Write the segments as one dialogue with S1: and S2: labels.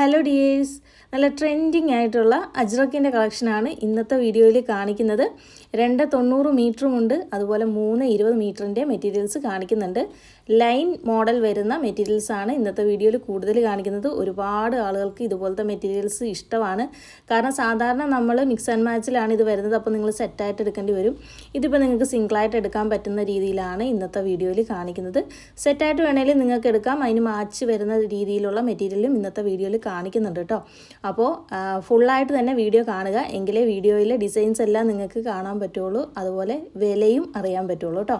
S1: Hello dears നല്ല trending ആയിട്ടുള്ള അജ്രക്കിന്റെ കളക്ഷനാണ് ഇന്നത്തെ വീഡിയോയിൽ കാണിക്കുന്നത്. രണ്ട് തൊണ്ണൂറ് മീറ്ററുമുണ്ട് അതുപോലെ മൂന്ന് ഇരുപത് മീറ്ററിന്റെ മെറ്റീരിയൽസ് കാണിക്കുന്നുണ്ട്. ലൈൻ മോഡൽ വരുന്ന മെറ്റീരിയൽസ് ആണ് ഇന്നത്തെ വീഡിയോയിൽ കൂടുതൽ കാണിക്കുന്നത്. ഒരുപാട് ആളുകൾക്ക് ഇതുപോലത്തെ മെറ്റീരിയൽസ് ഇഷ്ടമാണ്. കാരണം സാധാരണ നമ്മൾ മിക്സ് ആൻഡ് മാച്ചിലാണ് ഇത് വരുന്നത്. അപ്പോൾ നിങ്ങൾ സെറ്റായിട്ട് എടുക്കേണ്ടി വരും. ഇതിപ്പോൾ നിങ്ങൾക്ക് സിംഗിളായിട്ട് എടുക്കാൻ പറ്റുന്ന രീതിയിലാണ് ഇന്നത്തെ വീഡിയോയിൽ കാണിക്കുന്നത്. സെറ്റായിട്ട് വേണമെങ്കിൽ നിങ്ങൾക്ക് എടുക്കാം. അതിന് മാച്ച് വരുന്ന രീതിയിലുള്ള മെറ്റീരിയലും ഇന്നത്തെ വീഡിയോയിൽ കാണിക്കുന്നുണ്ട് കേട്ടോ അപ്പോൾ ഫുള്ളായിട്ട് തന്നെ വീഡിയോ കാണുക. എങ്കിലേ വീഡിയോയിലെ ഡിസൈൻസ് എല്ലാം നിങ്ങൾക്ക് കാണാൻ പറ്റുള്ളൂ. അതുപോലെ വിലയും അറിയാൻ പറ്റുള്ളൂ കേട്ടോ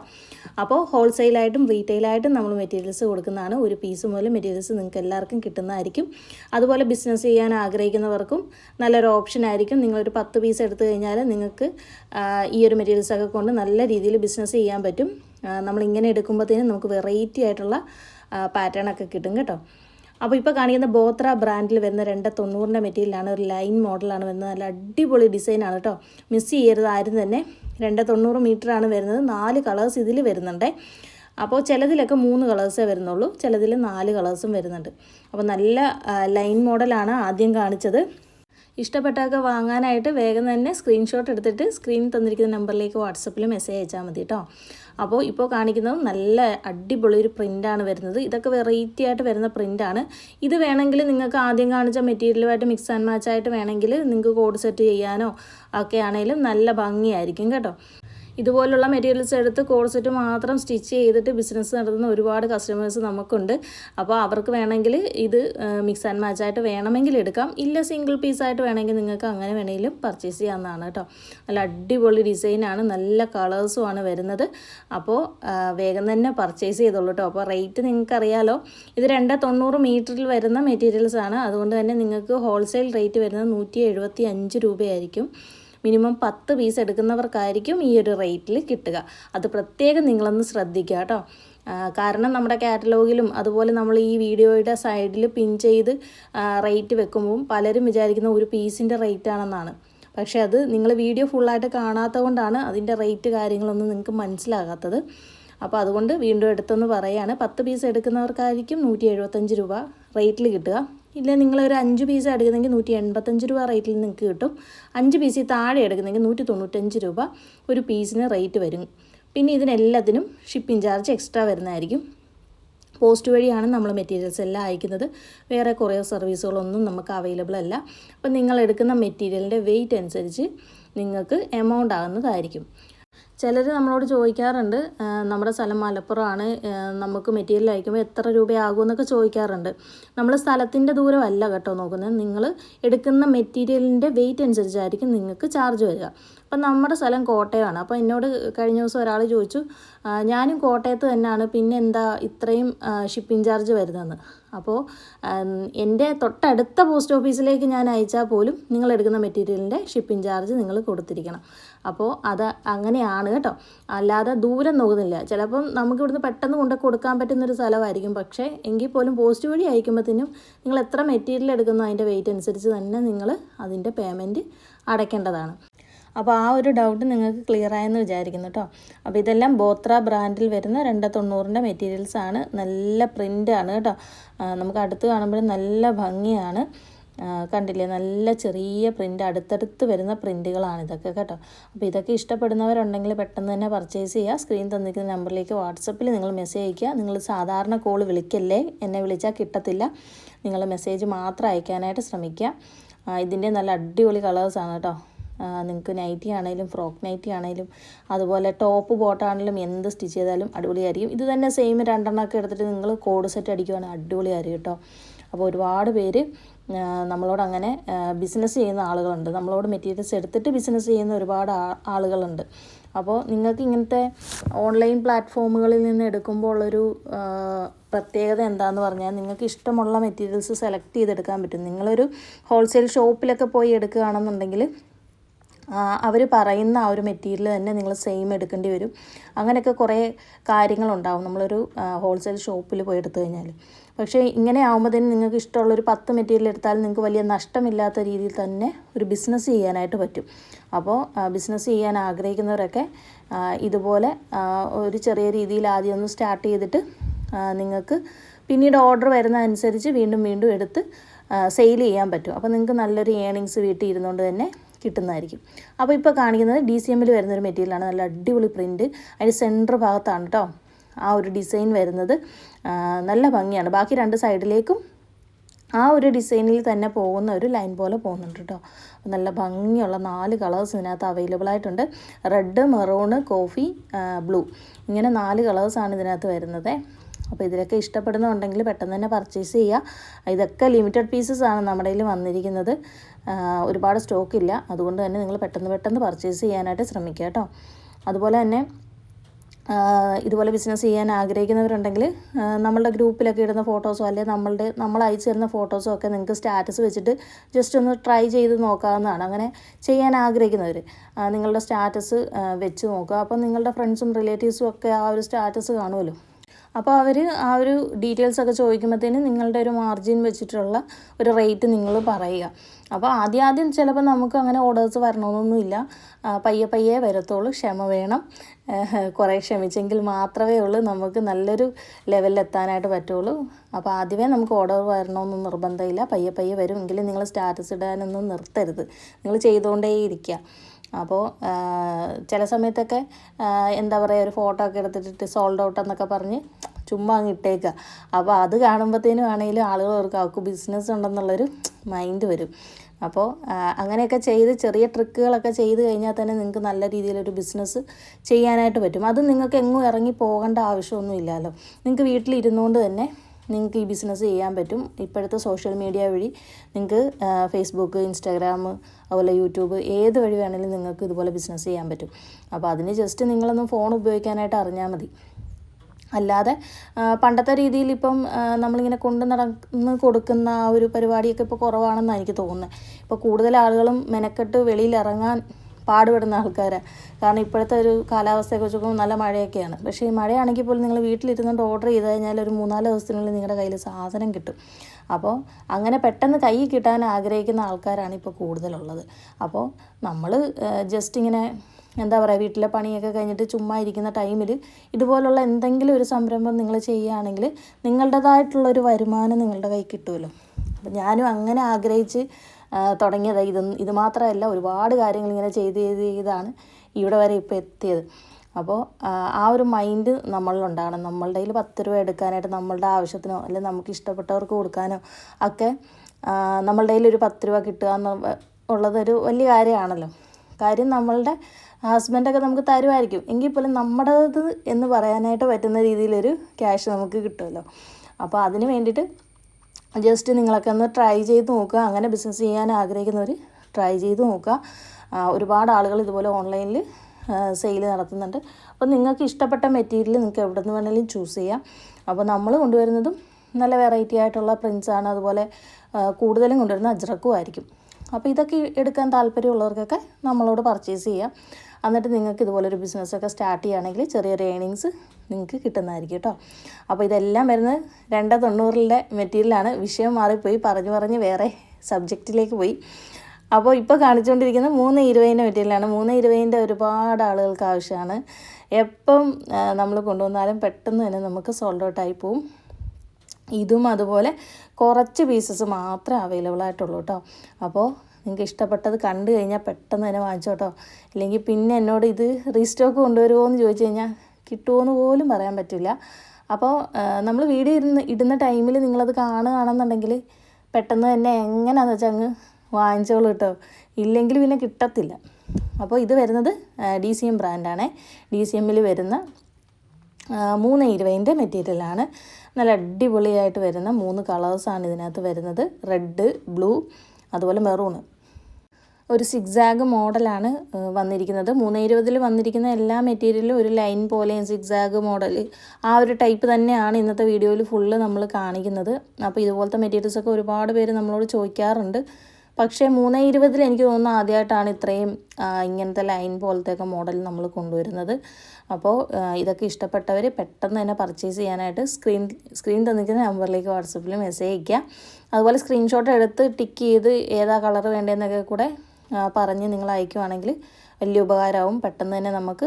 S1: അപ്പോൾ ഹോൾസെയിലായിട്ടും റീറ്റെയിലായിട്ടും നമ്മൾ മെറ്റീരിയൽസ് കൊടുക്കുന്നതാണ്. ഒരു പീസ് മുതൽ മെറ്റീരിയൽസ് നിങ്ങൾക്ക് എല്ലാവർക്കും കിട്ടുന്നതായിരിക്കും. അതുപോലെ ബിസിനസ് ചെയ്യാൻ ആഗ്രഹിക്കുന്നവർക്കും നല്ലൊരു ഓപ്ഷൻ ആയിരിക്കും. നിങ്ങളൊരു പത്ത് പീസ് എടുത്തു കഴിഞ്ഞാൽ നിങ്ങൾക്ക് ഈ ഒരു മെറ്റീരിയൽസൊക്കെ കൊണ്ട് നല്ല രീതിയിൽ ബിസിനസ് ചെയ്യാൻ പറ്റും. നമ്മളിങ്ങനെ എടുക്കുമ്പോഴത്തേനും നമുക്ക് വെറൈറ്റി ആയിട്ടുള്ള പാറ്റേൺ ഒക്കെ കിട്ടും കേട്ടോ. അപ്പോൾ ഇപ്പോൾ കാണിക്കുന്ന ബോത്ര ബ്രാൻഡിൽ വരുന്ന രണ്ട് തൊണ്ണൂറിന്റെ മെറ്റീരിയലാണ് ഒരു ലൈൻ മോഡലാണ് വരുന്നത്. നല്ല അടിപൊളി ഡിസൈനാണ് കേട്ടോ മിസ് ചെയ്യരുത് ആരും തന്നെ. രണ്ട് തൊണ്ണൂറ് ആണ് വരുന്നത്. നാല് കളേഴ്സ് ഇതിൽ വരുന്നുണ്ട്. അപ്പോൾ ചിലതിലൊക്കെ മൂന്ന് കളേഴ്സേ വരുന്നുള്ളൂ. ചിലതിൽ നാല് കളേഴ്സും വരുന്നുണ്ട്. അപ്പോൾ നല്ല ലൈൻ മോഡലാണ് ആദ്യം കാണിച്ചത്. ഇഷ്ടപ്പെട്ടൊക്കെ വാങ്ങാനായിട്ട് വേഗം തന്നെ സ്ക്രീൻഷോട്ട് എടുത്തിട്ട് സ്ക്രീൻ തന്നിരിക്കുന്ന നമ്പറിലേക്ക് വാട്സപ്പിൽ മെസ്സേജ് അയച്ചാൽ മതി കേട്ടോ അപ്പോൾ ഇപ്പോൾ കാണിക്കുന്നത് നല്ല അടിപൊളി ഒരു പ്രിന്റാണ് വരുന്നത്. ഇതൊക്കെ വെറൈറ്റി ആയിട്ട് വരുന്ന പ്രിന്റാണ് ഇത് വേണമെങ്കിൽ നിങ്ങൾക്ക് ആദ്യം കാണിച്ച മെറ്റീരിയലുമായിട്ട് മിക്സ് ആൻഡ് മാച്ച് ആയിട്ട് വേണമെങ്കിൽ നിങ്ങൾക്ക് കോഡ് സെറ്റ് ചെയ്യാനോ ഒക്കെ ആണെങ്കിലും നല്ല ഭംഗിയായിരിക്കും കേട്ടോ. ഇതുപോലുള്ള മെറ്റീരിയൽസ് എടുത്ത് കോഴ്സെറ്റ് മാത്രം സ്റ്റിച്ച് ചെയ്തിട്ട് ബിസിനസ് നടത്തുന്ന ഒരുപാട് കസ്റ്റമേഴ്സ് നമുക്കുണ്ട്. അപ്പോൾ അവർക്ക് വേണമെങ്കിൽ ഇത് മിക്സ് ആൻഡ് മാച്ച് ആയിട്ട് വേണമെങ്കിൽ എടുക്കാം. ഇല്ല സിംഗിൾ പീസായിട്ട് വേണമെങ്കിൽ നിങ്ങൾക്ക് അങ്ങനെ വേണമെങ്കിലും പർച്ചേസ് ചെയ്യാവുന്നതാണ് കേട്ടോ. നല്ല അടിപൊളി ഡിസൈനാണ് നല്ല കളേഴ്സുമാണ് വരുന്നത്. അപ്പോൾ വേഗം തന്നെ പർച്ചേസ് ചെയ്തോളൂ കേട്ടോ. അപ്പോൾ റേറ്റ് നിങ്ങൾക്കറിയാലോ ഇത് രണ്ട് തൊണ്ണൂറ് മീറ്ററിൽ വരുന്ന മെറ്റീരിയൽസാണ് അതുകൊണ്ട് തന്നെ നിങ്ങൾക്ക് ഹോൾസെയിൽ റേറ്റ് വരുന്നത് നൂറ്റി എഴുപത്തി അഞ്ച് രൂപയായിരിക്കും. മിനിമം പത്ത് പീസ് എടുക്കുന്നവർക്കായിരിക്കും ഈ ഒരു റേറ്റിൽ കിട്ടുക. അത് പ്രത്യേകം നിങ്ങളൊന്ന് ശ്രദ്ധിക്കുക കേട്ടോ. കാരണം നമ്മുടെ കാറ്റലോഗിലും അതുപോലെ നമ്മൾ ഈ വീഡിയോയുടെ സൈഡിൽ പിൻ ചെയ്ത് റേറ്റ് വെക്കുമ്പോൾ പലരും വിചാരിക്കുന്ന ഒരു പീസിന്റെ റേറ്റ് ആണെന്നാണ് പക്ഷേ അത് നിങ്ങൾ വീഡിയോ ഫുള്ളായിട്ട് കാണാത്ത കൊണ്ടാണ് അതിന്റെ റേറ്റ് കാര്യങ്ങളൊന്നും നിങ്ങൾക്ക് മനസ്സിലാകാത്തത്. അപ്പോൾ അതുകൊണ്ട് വീണ്ടും എടുത്തെന്ന് പറയുകയാണ്. പത്ത് പീസ് എടുക്കുന്നവർക്കായിരിക്കും നൂറ്റി എഴുപത്തഞ്ച് രൂപ റേറ്റിൽ കിട്ടുക. ഇല്ല നിങ്ങളൊരു അഞ്ച് പീസ് എടുക്കുന്നെങ്കിൽ നൂറ്റി എൺപത്തഞ്ച് രൂപ റേറ്റിൽ നിങ്ങൾക്ക് കിട്ടും. അഞ്ച് പീസ് താഴെ എടുക്കുന്നെങ്കിൽ നൂറ്റി തൊണ്ണൂറ്റഞ്ച് രൂപ ഒരു പീസിന് റേറ്റ് വരും. പിന്നെ ഇതിനെല്ലാത്തിനും ഷിപ്പിംഗ് ചാർജ് എക്സ്ട്രാ വരുന്നതായിരിക്കും. പോസ്റ്റ് വഴിയാണ് നമ്മൾ മെറ്റീരിയൽസ് എല്ലാം അയക്കുന്നത്. വേറെ കുറേ സർവീസുകളൊന്നും നമുക്ക് അവൈലബിൾ അല്ല. അപ്പം നിങ്ങൾ എടുക്കുന്ന മെറ്റീരിയലിന്റെ വെയിറ്റ് അനുസരിച്ച് നിങ്ങൾക്ക് എമൗണ്ട് ആകുന്നതായിരിക്കും. ചിലർ നമ്മളോട് ചോദിക്കാറുണ്ട് നമ്മുടെ സ്ഥലം മലപ്പുറമാണ് നമുക്ക് മെറ്റീരിയൽ അയക്കുമ്പോൾ എത്ര രൂപയാകുമെന്നൊക്കെ ചോദിക്കാറുണ്ട്. നമ്മൾ സ്ഥലത്തിന്റെ ദൂരമല്ല കേട്ടോ നോക്കുന്നത്. നിങ്ങൾ എടുക്കുന്ന മെറ്റീരിയലിന്റെ വെയിറ്റ് അനുസരിച്ചായിരിക്കും നിങ്ങൾക്ക് ചാർജ് വരിക. അപ്പം നമ്മുടെ സ്ഥലം കോട്ടയമാണ് അപ്പോൾ എന്നോട് കഴിഞ്ഞ ദിവസം ഒരാൾ ചോദിച്ചു ഞാനും കോട്ടയത്ത് തന്നെയാണ്. പിന്നെ എന്താ ഇത്രയും ഷിപ്പിംഗ് ചാർജ് വരുന്നതെന്ന്. അപ്പോൾ എന്റെ തൊട്ടടുത്ത പോസ്റ്റ് ഓഫീസിലേക്ക് ഞാൻ അയച്ചാൽ പോലും നിങ്ങൾ എടുക്കുന്ന മെറ്റീരിയലിന്റെ ഷിപ്പിംഗ് ചാർജ് നിങ്ങൾ കൊടുത്തിരിക്കണം. അപ്പോൾ അത് അങ്ങനെയാണ് കേട്ടോ. അല്ലാതെ ദൂരം നോക്കുന്നില്ല. ചിലപ്പം നമുക്ക് ഇവിടുന്ന് പെട്ടെന്ന് കൊണ്ട് കൊടുക്കാൻ പറ്റുന്നൊരു സ്ഥലമായിരിക്കും. പക്ഷേ എങ്കിൽ പോലും പോസ്റ്റ് വഴി അയക്കുമ്പോഴത്തേനും നിങ്ങൾ എത്ര മെറ്റീരിയൽ എടുക്കുന്നു അതിന്റെ വെയിറ്റ് അനുസരിച്ച് തന്നെ നിങ്ങൾ അതിന്റെ പേയ്മെന്റ് അടയ്ക്കേണ്ടതാണ്. അപ്പോൾ ആ ഒരു ഡൗട്ട് നിങ്ങൾക്ക് ക്ലിയർ ആയെന്ന് വിചാരിക്കുന്നു കേട്ടോ അപ്പോൾ ഇതെല്ലാം ബോത്ര ബ്രാൻഡിൽ വരുന്ന രണ്ട് തൊണ്ണൂറിന്റെ മെറ്റീരിയൽസ് ആണ്. നല്ല പ്രിന്റാണ് കേട്ടോ നമുക്ക് അടുത്ത് കാണുമ്പോഴും നല്ല ഭംഗിയാണ്. കണ്ടില്ലേ? നല്ല ചെറിയ പ്രിന്റ് അടുത്തടുത്ത് വരുന്ന പ്രിന്റുകളാണ് ഇതൊക്കെ കേട്ടോ. അപ്പോൾ ഇതൊക്കെ ഇഷ്ടപ്പെടുന്നവരുണ്ടെങ്കിൽ പെട്ടെന്ന് തന്നെ പർച്ചേസ് ചെയ്യുക. സ്ക്രീൻ തന്നിരിക്കുന്ന നമ്പറിലേക്ക് വാട്സപ്പിൽ നിങ്ങൾ മെസ്സേജ് അയയ്ക്കുക. നിങ്ങൾ സാധാരണ കോൾ വിളിക്കല്ലേ? എന്നെ വിളിച്ചാൽ കിട്ടത്തില്ല. നിങ്ങൾ മെസ്സേജ് മാത്രം അയക്കാനായിട്ട് ശ്രമിക്കുക. ഇതിന്റെ നല്ല അടിപൊളി കളേഴ്സാണ് കേട്ടോ നിങ്ങൾക്ക് നൈറ്റി ആണെങ്കിലും ഫ്രോക്ക് നൈറ്റി ആണെങ്കിലും അതുപോലെ ടോപ്പ് ബോട്ടാണെങ്കിലും എന്ത് സ്റ്റിച്ച് ചെയ്താലും അടിപൊളിയായിരിക്കും ഇത് തന്നെ സെയിം രണ്ടെണ്ണമൊക്കെ എടുത്തിട്ട് നിങ്ങൾ കോഡ് സെറ്റ് അടിക്കുവാണെങ്കിൽ അടിപൊളിയായിരിക്കും കേട്ടോ. അപ്പോൾ ഒരുപാട് പേര് നമ്മളോട് അങ്ങനെ ബിസിനസ് ചെയ്യുന്ന ആളുകളുണ്ട്. നമ്മളോട് മെറ്റീരിയൽസ് എടുത്തിട്ട് ബിസിനസ് ചെയ്യുന്ന ഒരുപാട് ആളുകളുണ്ട്. അപ്പോൾ നിങ്ങൾക്ക് ഇങ്ങനത്തെ ഓൺലൈൻ പ്ലാറ്റ്ഫോമുകളിൽ നിന്ന് എടുക്കുമ്പോൾ ഉള്ളൊരു പ്രത്യേകത എന്താണെന്ന് പറഞ്ഞാൽ നിങ്ങൾക്ക് ഇഷ്ടമുള്ള മെറ്റീരിയൽസ് സെലക്ട് ചെയ്തെടുക്കാൻ പറ്റും. നിങ്ങളൊരു ഹോൾസെയിൽ ഷോപ്പിലൊക്കെ പോയി എടുക്കുകയാണെന്നുണ്ടെങ്കിൽ അവർ പറയുന്ന ആ ഒരു മെറ്റീരിയൽ തന്നെ നിങ്ങൾ സെയിം എടുക്കേണ്ടി വരും. അങ്ങനെയൊക്കെ കുറേ കാര്യങ്ങളുണ്ടാവും. നമ്മളൊരു ഹോൾസെയിൽ ഷോപ്പിൽ പോയി എടുത്തു കഴിഞ്ഞാൽ പക്ഷേ ഇങ്ങനെ ആകുമ്പോഴത്തേനും നിങ്ങൾക്ക് ഇഷ്ടമുള്ള ഒരു പത്ത് മെറ്റീരിയൽ എടുത്താൽ നിങ്ങൾക്ക് വലിയ നഷ്ടമില്ലാത്ത രീതിയിൽ തന്നെ ഒരു ബിസിനസ് ചെയ്യാനായിട്ട് പറ്റും. അപ്പോൾ ബിസിനസ് ചെയ്യാൻ ആഗ്രഹിക്കുന്നവരൊക്കെ ഇതുപോലെ ഒരു ചെറിയ രീതിയിൽ ആദ്യം ഒന്ന് സ്റ്റാർട്ട് ചെയ്തിട്ട് നിങ്ങൾക്ക് പിന്നീട് ഓർഡർ വരുന്ന അനുസരിച്ച് വീണ്ടും വീണ്ടും എടുത്ത് സെയിൽ ചെയ്യാൻ പറ്റും. അപ്പോൾ നിങ്ങൾക്ക് നല്ലൊരു ഏണിങ്സ് വീട്ടിൽ ഇരുന്നുകൊണ്ട് തന്നെ കിട്ടുന്നതായിരിക്കും. അപ്പോൾ ഇപ്പോൾ കാണിക്കുന്നത് ഡി സി എമ്മിൽ വരുന്നൊരു മെറ്റീരിയലാണ് നല്ല അടിപൊളി പ്രിന്റ് അതിന്റെ സെന്റർ ഭാഗത്താണ് കേട്ടോ ആ ഒരു ഡിസൈൻ വരുന്നത്. നല്ല ഭംഗിയാണ്. ബാക്കി രണ്ട് സൈഡിലേക്കും ആ ഒരു ഡിസൈനിൽ തന്നെ പോകുന്ന ഒരു ലൈൻ പോലെ പോകുന്നുണ്ട് കേട്ടോ നല്ല ഭംഗിയുള്ള നാല് കളേഴ്സ് ഇതിനകത്ത് അവൈലബിൾ ആയിട്ടുണ്ട്. റെഡ് മെറൂണ് കോഫി ബ്ലൂ ഇങ്ങനെ നാല് കളേഴ്സാണ് ഇതിനകത്ത് വരുന്നത്. അപ്പോൾ ഇതിലൊക്കെ ഇഷ്ടപ്പെടുന്നുണ്ടെങ്കിൽ പെട്ടെന്ന് തന്നെ പർച്ചേസ് ചെയ്യുക. ഇതൊക്കെ ലിമിറ്റഡ് പീസസ് ആണ് നമ്മുടെ കയ്യിൽ വന്നിരിക്കുന്നത്. ഒരുപാട് സ്റ്റോക്ക് ഇല്ല. അതുകൊണ്ട് തന്നെ നിങ്ങൾ പെട്ടെന്ന് പെട്ടെന്ന് പർച്ചേസ് ചെയ്യാനായിട്ട് ശ്രമിക്കുക കേട്ടോ. അതുപോലെ തന്നെ ഇതുപോലെ ബിസിനസ് ചെയ്യാൻ ആഗ്രഹിക്കുന്നവരുണ്ടെങ്കിൽ നമ്മളുടെ ഗ്രൂപ്പിലൊക്കെ ഇടുന്ന ഫോട്ടോസോ അല്ലെങ്കിൽ നമ്മളുടെ നമ്മൾ അയച്ചു തരുന്ന ഫോട്ടോസോ ഒക്കെ നിങ്ങൾക്ക് സ്റ്റാറ്റസ് വെച്ചിട്ട് ജസ്റ്റ് ഒന്ന് ട്രൈ ചെയ്ത് നോക്കാവുന്നതാണ്. അങ്ങനെ ചെയ്യാൻ ആഗ്രഹിക്കുന്നവർ നിങ്ങളുടെ സ്റ്റാറ്റസ് വെച്ച് നോക്കുക. അപ്പോൾ നിങ്ങളുടെ ഫ്രണ്ട്സും റിലേറ്റീവ്സും ഒക്കെ ആ ഒരു സ്റ്റാറ്റസ് കാണുമല്ലോ. അപ്പോൾ അവർ ആ ഒരു ഡീറ്റെയിൽസ് ഒക്കെ ചോദിക്കുമ്പോഴത്തേന് നിങ്ങളുടെ ഒരു മാർജിൻ വെച്ചിട്ടുള്ള ഒരു റേറ്റ് നിങ്ങൾ പറയുക. അപ്പോൾ ആദ്യം ആദ്യം ചിലപ്പോൾ നമുക്ക് അങ്ങനെ ഓർഡേഴ്സ് വരണമെന്നൊന്നുമില്ല. പയ്യെ പയ്യെ വരത്തുള്ളൂ. ക്ഷമ വേണം. കുറേ ക്ഷമിച്ചെങ്കിൽ മാത്രമേ ഉള്ളൂ. നമുക്ക് നല്ലൊരു ലെവലിൽ എത്താനായിട്ട് പറ്റുള്ളൂ. അപ്പോൾ ആദ്യമേ നമുക്ക് ഓർഡർ വരണമെന്നൊന്നും നിർബന്ധമില്ല. പയ്യെ പയ്യെ വരും. നിങ്ങൾ സ്റ്റാറ്റസ് ഇടാനൊന്നും നിർത്തരുത്. നിങ്ങൾ ചെയ്തുകൊണ്ടേ ഇരിക്കുക അപ്പോൾ ചില സമയത്തൊക്കെ എന്താ പറയുക ഒരു ഫോട്ടോ ഒക്കെ എടുത്തിട്ട് സോൾഡ് ഔട്ട് എന്നൊക്കെ പറഞ്ഞ് ചുമ്മാ അങ്ങ് ഇട്ടേക്കുക അപ്പോൾ അത് കാണുമ്പോഴത്തേനും ആണെങ്കിലും ആളുകൾ ഓർക്കും അവർക്ക് ബിസിനസ് ഉണ്ടെന്നുള്ളൊരു മൈൻഡ് വരും. അപ്പോൾ അങ്ങനെയൊക്കെ ചെയ്ത് ചെറിയ ട്രിക്കുകളൊക്കെ ചെയ്ത് കഴിഞ്ഞാൽ തന്നെ നിങ്ങൾക്ക് നല്ല രീതിയിലൊരു ബിസിനസ് ചെയ്യാനായിട്ട് പറ്റും. അത് നിങ്ങൾക്ക് എങ്ങും ഇറങ്ങി പോകേണ്ട ആവശ്യമൊന്നും ഇല്ലല്ലോ. നിങ്ങൾക്ക് വീട്ടിലിരുന്നുകൊണ്ട് തന്നെ നിങ്ങൾക്ക് ഈ ബിസിനസ് ചെയ്യാൻ പറ്റും. ഇപ്പോഴത്തെ സോഷ്യൽ മീഡിയ വഴി നിങ്ങൾക്ക് ഫേസ്ബുക്ക് ഇൻസ്റ്റാഗ്രാം അതുപോലെ യൂട്യൂബ് ഏത് വഴി വേണമെങ്കിലും നിങ്ങൾക്ക് ഇതുപോലെ ബിസിനസ് ചെയ്യാൻ പറ്റും. അപ്പോൾ അതിന് ജസ്റ്റ് നിങ്ങളൊന്ന് ഫോൺ ഉപയോഗിക്കാനായിട്ട് അറിഞ്ഞാൽ മതി. അല്ലാതെ പണ്ടത്തെ രീതിയിൽ ഇപ്പം നമ്മളിങ്ങനെ കൊണ്ട് നടന്ന് കൊടുക്കുന്ന ആ ഒരു പരിപാടിയൊക്കെ ഇപ്പോൾ കുറവാണെന്നാണ് എനിക്ക് തോന്നുന്നത് ഇപ്പോൾ കൂടുതൽ ആളുകളും മെനക്കെട്ട് വെളിയിൽ ഇറങ്ങാൻ പാടുപെടുന്ന ആൾക്കാരാണ് കാരണം ഇപ്പോഴത്തെ ഒരു കാലാവസ്ഥയെക്കുറിച്ചൊക്കെ നല്ല മഴയൊക്കെയാണ്. പക്ഷേ ഈ മഴയാണെങ്കിൽ പോലും നിങ്ങൾ വീട്ടിലിരുന്നുകൊണ്ട് ഓർഡർ ചെയ്ത് കഴിഞ്ഞാൽ ഒരു മൂന്നാൽ ദിവസത്തിനുള്ളിൽ നിങ്ങളുടെ കയ്യിൽ സാധനം കിട്ടും. അപ്പോൾ അങ്ങനെ പെട്ടെന്ന് കൈ കിട്ടാൻ ആഗ്രഹിക്കുന്ന ആൾക്കാരാണ് ഇപ്പോൾ കൂടുതലുള്ളത്. അപ്പോൾ നമ്മൾ ജസ്റ്റ് ഇങ്ങനെ എന്താ പറയുക വീട്ടിലെ പണിയൊക്കെ കഴിഞ്ഞിട്ട് ചുമ്മാ ഇരിക്കുന്ന ടൈമിൽ ഇതുപോലുള്ള എന്തെങ്കിലും ഒരു സംരംഭം നിങ്ങൾ ചെയ്യുകയാണെങ്കിൽ നിങ്ങളുടേതായിട്ടുള്ളൊരു വരുമാനം നിങ്ങളുടെ കൈ കിട്ടുമല്ലോ. അപ്പം ഞാനും അങ്ങനെ ആഗ്രഹിച്ച് ആ, തുടങ്ങിയതാണ് ഇത് ഇത് മാത്രമല്ല ഒരുപാട് കാര്യങ്ങൾ ഇങ്ങനെ ചെയ്ത് ചെയ്ത് ചെയ്താണ് ഇവിടെ വരെ ഇപ്പോൾ എത്തിയത്. അപ്പോൾ ആ, ഒരു മൈൻഡ് നമ്മളിലുണ്ടാകണം. നമ്മളുടെ കയ്യിൽ പത്ത് രൂപ എടുക്കാനായിട്ട് നമ്മളുടെ ആവശ്യത്തിനോ അല്ലെങ്കിൽ നമുക്ക് ഇഷ്ടപ്പെട്ടവർക്ക് കൊടുക്കാനോ ഒക്കെ നമ്മളുടെ കയ്യിൽ ഒരു പത്ത് രൂപ കിട്ടുക എന്ന് ഉള്ളതൊരു വലിയ കാര്യമാണല്ലോ. കാര്യം നമ്മളുടെ ഹസ്ബൻഡൊക്കെ നമുക്ക് തരുമായിരിക്കും. എങ്കിൽ പോലും നമ്മുടേത് എന്ന് പറയാനായിട്ട് പറ്റുന്ന രീതിയിലൊരു ക്യാഷ് നമുക്ക് കിട്ടുമല്ലോ. അപ്പോൾ അതിന് വേണ്ടിയിട്ട് ജസ്റ്റ് നിങ്ങളൊക്കെ ഒന്ന് ട്രൈ ചെയ്ത് നോക്കുക. അങ്ങനെ ബിസിനസ് ചെയ്യാൻ ആഗ്രഹിക്കുന്നവർ ട്രൈ ചെയ്ത് നോക്കുക. ഒരുപാട് ആളുകൾ ഇതുപോലെ ഓൺലൈനിൽ സെയിൽ നടത്തുന്നുണ്ട്. അപ്പോൾ നിങ്ങൾക്ക് ഇഷ്ടപ്പെട്ട മെറ്റീരിയൽ നിങ്ങൾക്ക് എവിടെ നിന്ന് വേണമെങ്കിലും ചൂസ് ചെയ്യാം. അപ്പോൾ നമ്മൾ കൊണ്ടുവരുന്നതും നല്ല വെറൈറ്റി ആയിട്ടുള്ള പ്രിൻസ് ആണ്. അതുപോലെ കൂടുതലും കൊണ്ടുവരുന്ന അജ്രക്കും ആയിരിക്കും. അപ്പോൾ ഇതൊക്കെ എടുക്കാൻ താല്പര്യമുള്ളവർക്കൊക്കെ നമ്മളോട് പർച്ചേസ് ചെയ്യാം. എന്നിട്ട് നിങ്ങൾക്ക് ഇതുപോലൊരു ബിസിനസ്സൊക്കെ സ്റ്റാർട്ട് ചെയ്യുകയാണെങ്കിൽ ചെറിയൊരു ഏണിങ്സ് നിങ്ങൾക്ക് കിട്ടുന്നതായിരിക്കും കേട്ടോ. അപ്പോൾ ഇതെല്ലാം വരുന്നത് രണ്ട് തൊണ്ണൂറിലെ മെറ്റീരിയലാണ്. വിഷയം മാറിപ്പോയി. പറഞ്ഞു പറഞ്ഞ് വേറെ സബ്ജക്റ്റിലേക്ക് പോയി. അപ്പോൾ ഇപ്പോൾ കാണിച്ചുകൊണ്ടിരിക്കുന്ന മൂന്ന് ഇരുപതിന്റെ മെറ്റീരിയലാണ്. മൂന്ന് ഇരുപതിന്റെ ഒരുപാട് ആളുകൾക്ക് ആവശ്യമാണ്. എപ്പം നമ്മൾ കൊണ്ടുവന്നാലും പെട്ടെന്ന് തന്നെ നമുക്ക് സോൾഡ് ഔട്ടായി പോവും. ഇതും അതുപോലെ കുറച്ച് പീസസ് മാത്രം അവൈലബിൾ ആയിട്ടുള്ളൂ കേട്ടോ. അപ്പോൾ നിങ്ങൾക്ക് ഇഷ്ടപ്പെട്ടത് കണ്ടു കഴിഞ്ഞാൽ പെട്ടെന്ന് തന്നെ വാങ്ങിച്ചോട്ടോ ഇല്ലെങ്കിൽ പിന്നെ എന്നോട് ഇത് റീസ്റ്റോക്ക് കൊണ്ടുവരുമോ എന്ന് ചോദിച്ചു കഴിഞ്ഞാൽ കിട്ടുമോ എന്ന് പോലും പറയാൻ പറ്റില്ല. അപ്പോൾ നമ്മൾ വീഡിയോ ഇരുന്ന് ഇടുന്ന ടൈമിൽ നിങ്ങളത് കാണുകയാണെന്നുണ്ടെങ്കിൽ പെട്ടെന്ന് തന്നെ എങ്ങനെയാണെന്ന് വെച്ചാൽ അങ്ങ് വാങ്ങിച്ചോളൂ കേട്ടോ ഇല്ലെങ്കിൽ പിന്നെ കിട്ടത്തില്ല. അപ്പോൾ ഇത് വരുന്നത് ഡി സി എം ബ്രാൻഡാണ് ഡി സി എമ്മിൽ വരുന്ന മൂന്ന് ഇരുപതിന്റെ മെറ്റീരിയലാണ് നല്ല അടിപൊളിയായിട്ട് വരുന്ന മൂന്ന് കളേഴ്സാണ് ഇതിനകത്ത് വരുന്നത്. റെഡ് ബ്ലൂ അതുപോലെ മെറൂണ്. ഒരു സിക്സാഗ് മോഡലാണ് വന്നിരിക്കുന്നത്. മൂന്ന് ഇരുപതിൽ വന്നിരിക്കുന്ന എല്ലാ മെറ്റീരിയലും ഒരു ലൈൻ പോലെയും സിക്സാഗ് മോഡൽ ആ ഒരു ടൈപ്പ് തന്നെയാണ് ഇന്നത്തെ വീഡിയോയിൽ ഫുള്ള് നമ്മൾ കാണിക്കുന്നത്. അപ്പോൾ ഇതുപോലത്തെ മെറ്റീരിയൽസൊക്കെ ഒരുപാട് പേര് നമ്മളോട് ചോദിക്കാറുണ്ട്. പക്ഷേ മൂന്ന് ഇരുപതിൽ എനിക്ക് തോന്നുന്നു ആദ്യമായിട്ടാണ് ഇത്രയും ഇങ്ങനത്തെ ലൈൻ പോലത്തെയൊക്കെ മോഡൽ നമ്മൾ കൊണ്ടുവരുന്നത്. അപ്പോൾ ഇതൊക്കെ ഇഷ്ടപ്പെട്ടവർ പെട്ടെന്ന് തന്നെ പർച്ചേസ് ചെയ്യാനായിട്ട് സ്ക്രീൻ സ്ക്രീൻ തന്നിരിക്കുന്ന നമ്പറിലേക്ക് വാട്സപ്പിൽ മെസ്സേജ് അയയ്ക്കുക. അതുപോലെ സ്ക്രീൻഷോട്ട് എടുത്ത് ടിക്ക് ചെയ്ത് ഏതാ കളർ വേണ്ടതെന്നൊക്കെ കൂടെ പറഞ്ഞ് നിങ്ങൾ അയക്കുവാണെങ്കിൽ വലിയ ഉപകാരമാവും. പെട്ടെന്ന് തന്നെ നമുക്ക്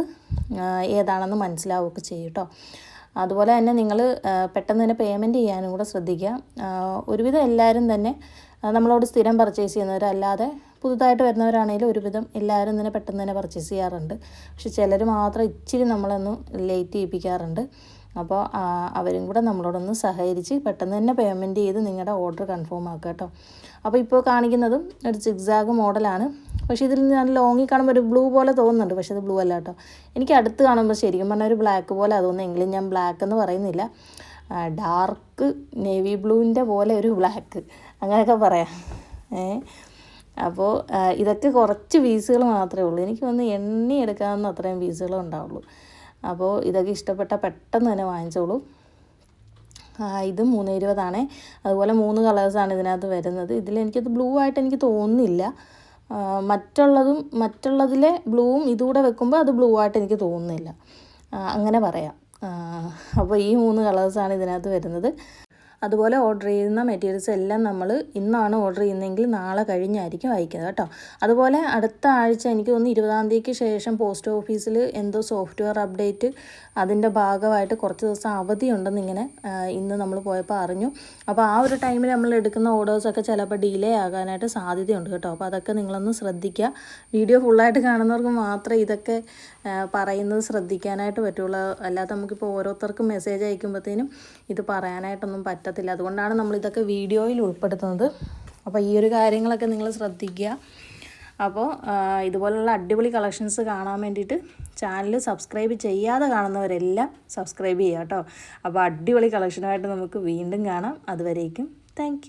S1: ഏതാണെന്ന് മനസ്സിലാവുകയൊക്കെ ചെയ്യും കേട്ടോ. അതുപോലെ തന്നെ നിങ്ങൾ പെട്ടെന്ന് തന്നെ പേയ്മെന്റ് ചെയ്യാനും കൂടെ ശ്രദ്ധിക്കുക. ഒരുവിധം എല്ലാവരും തന്നെ നമ്മളോട് സ്ഥിരം പർച്ചേസ് ചെയ്യുന്നവരല്ലാതെ പുതുതായിട്ട് വരുന്നവരാണെങ്കിലും ഒരുവിധം എല്ലാവരും തന്നെ പെട്ടെന്ന് തന്നെ പർച്ചേസ് ചെയ്യാറുണ്ട്. പക്ഷെ ചിലർ മാത്രം ഇച്ചിരി നമ്മളൊന്ന് ലേറ്റ് ചെയ്യിപ്പിക്കാറുണ്ട്. അപ്പോൾ അവരും കൂടെ നമ്മളോടൊന്ന് സഹകരിച്ച് പെട്ടെന്ന് തന്നെ പേയ്മെന്റ് ചെയ്ത് നിങ്ങളുടെ ഓർഡർ കൺഫേം ആക്കുക കേട്ടോ. അപ്പോൾ ഇപ്പോൾ കാണിക്കുന്നതും ഒരു സിക്സാഗ് മോഡലാണ് പക്ഷേ ഇതിൽ ഞാൻ ലോങ്ങിൽ കാണുമ്പോൾ ഒരു ബ്ലൂ പോലെ തോന്നുന്നുണ്ട്. പക്ഷേ അത് ബ്ലൂ അല്ല കേട്ടോ. എനിക്ക് അടുത്ത് കാണുമ്പോൾ ശരിക്കും പറഞ്ഞാൽ ഒരു ബ്ലാക്ക് പോലെ തോന്നുന്നെങ്കിലും ഞാൻ ബ്ലാക്ക് എന്ന് പറയുന്നില്ല. ഡാർക്ക് നേവി ബ്ലൂവിന്റെ പോലെ ഒരു ബ്ലാക്ക് അങ്ങനെയൊക്കെ പറയാം. ഏ അപ്പോൾ ഇതൊക്കെ കുറച്ച് പീസുകൾ മാത്രമേ ഉള്ളൂ. എനിക്ക് വന്ന് എണ്ണി എടുക്കാവുന്ന അത്രയും പീസുകൾ ഉണ്ടാവുള്ളൂ. അപ്പോൾ ഇതൊക്കെ ഇഷ്ടപ്പെട്ട പെട്ടെന്ന് തന്നെ വാങ്ങിച്ചോളൂ. ഇത് മൂന്ന് ഇരുപതാണ്. അതുപോലെ മൂന്ന് കളേഴ്സാണ് ഇതിനകത്ത് വരുന്നത്. ഇതിൽ എനിക്കത് ബ്ലൂ ആയിട്ട് എനിക്ക് തോന്നുന്നില്ല. മറ്റുള്ളതും മറ്റുള്ളതിലെ ബ്ലൂവും ഇതുകൂടെ വെക്കുമ്പോൾ അത് ബ്ലൂ ആയിട്ട് എനിക്ക് തോന്നുന്നില്ല. അങ്ങനെ പറയാം. അപ്പോൾ ഈ മൂന്ന് കളേഴ്സാണ് ഇതിനകത്ത് വരുന്നത്. അതുപോലെ ഓർഡർ ചെയ്യുന്ന മെറ്റീരിയൽസ് എല്ലാം നമ്മൾ ഇന്നാണ് ഓർഡർ ചെയ്യുന്നതെങ്കിൽ നാളെ കഴിഞ്ഞായിരിക്കും അയക്കുന്നത് കേട്ടോ. അതുപോലെ അടുത്ത ആഴ്ച എനിക്ക് തോന്നുന്നു ഇരുപതാം തീയതിക്ക് ശേഷം പോസ്റ്റ് ഓഫീസിൽ എന്തോ സോഫ്റ്റ്വെയർ അപ്ഡേറ്റ് അതിന്റെ ഭാഗമായിട്ട് കുറച്ച് ദിവസം അവധിയുണ്ടെന്ന് ഇങ്ങനെ ഇന്ന് നമ്മൾ പോയപ്പോൾ അറിഞ്ഞു. അപ്പോൾ ആ ഒരു ടൈമിൽ നമ്മൾ എടുക്കുന്ന ഓർഡേഴ്സൊക്കെ ചിലപ്പോൾ ഡിലേ ആകാനായിട്ട് സാധ്യതയുണ്ട് കേട്ടോ. അപ്പോൾ അതൊക്കെ നിങ്ങളൊന്ന് ശ്രദ്ധിക്കുക. വീഡിയോ ഫുള്ളായിട്ട് കാണുന്നവർക്ക് മാത്രമേ ഇതൊക്കെ പറയുന്നത് ശ്രദ്ധിക്കാനായിട്ട് പറ്റുള്ളൂ. അല്ലാതെ നമുക്കിപ്പോൾ ഓരോരുത്തർക്കും മെസ്സേജ് അയക്കുമ്പോഴത്തേനും ഇത് പറയാനായിട്ടൊന്നും പറ്റത്തില്ല. അതുകൊണ്ടാണ് നമ്മളിതൊക്കെ വീഡിയോയിൽ ഉൾപ്പെടുത്തുന്നത്. അപ്പോൾ ഈ ഒരു കാര്യങ്ങളൊക്കെ നിങ്ങൾ ശ്രദ്ധിക്കുക. അപ്പോൾ ഇതുപോലുള്ള അടിപൊളി കളക്ഷൻസ് കാണാൻ വേണ്ടിയിട്ട് ചാനൽ സബ്സ്ക്രൈബ് ചെയ്യാതെ കാണുന്നവരെല്ലാം സബ്സ്ക്രൈബ് ചെയ്യുക കേട്ടോ. അപ്പോൾ അടിപൊളി കളക്ഷനുമായിട്ട് നമുക്ക് വീണ്ടും കാണാം. അതുവരേക്കും താങ്ക്